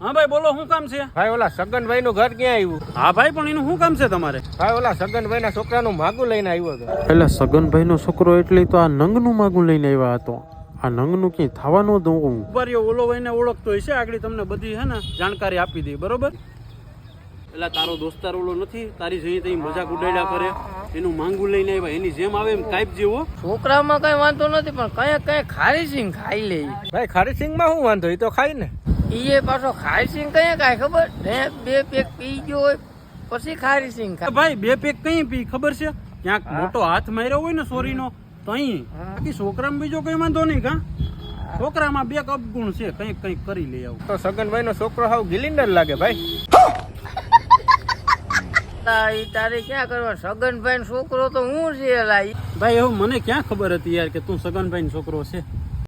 હા ભાઈ બોલો શું કામ છે? ભાઈ ઓલા સગનભાઈ નું ઘર ક્યાં આવ્યું હા ભાઈ પણ એનું શું કામ છે તમારે? ભાઈ ઓલા સગનભાઈ ના છોકરાનું માગું લઈને આવ્યો હતો એટલે સગનભાઈનો છોકરો એટલે તો આ નંગનું માગું લઈને આવ્યા હતો. આ નંગનું ક્યાંય થવાનું હતું હું. ઊભા રહ્યો ઓલો ભાઈને ઓળખતો હશે આગળ તમને બધી છે ને જાણકારી આપી દે બરોબર? એટલે તારો દોસ્તાર ઓલો નથી તારી જઈ તઈ મજાક ઉડાડ્યા કરે. એનું માંગુ લઈને આવ્યા એની જેમ આવે એમ કાઈપ જેવો. છોકરામાં કઈ વાંધો નથી પણ કઈ કઈ ખારી સિંગ ખાઈ લે ભાઈ ખારીસિંગમાં શું વાંધો? એ તો ખાય ને. ઈએ પાછો ખારી સિંગ કઈ કાય ખબર? ને બે પેક પી ગયો હોય પછી ખારી સિંગ ખાય. ભાઈ બે પેક કઈ પી ખબર છે? ક્યાંક મોટો હાથ માર્યો હોય ને સોરીનો તો અહીં બાકી છોકરામાં બીજો કઈ વાંધો નહીં કા? છોકરામાં બે અપગુણ છે કંઈક કંઈક કરી લે આવું. તો સગનભાઈ નો છોકરો હાવ ગિલિન્ડર લાગે ભાઈ. તારે ક્યાં કરવા? સગનભાઈ છોકરો તો હું છે ભાઈ એવું મને ક્યાં ખબર હતી યાર કે તું સગનભાઈ છોકરો છે?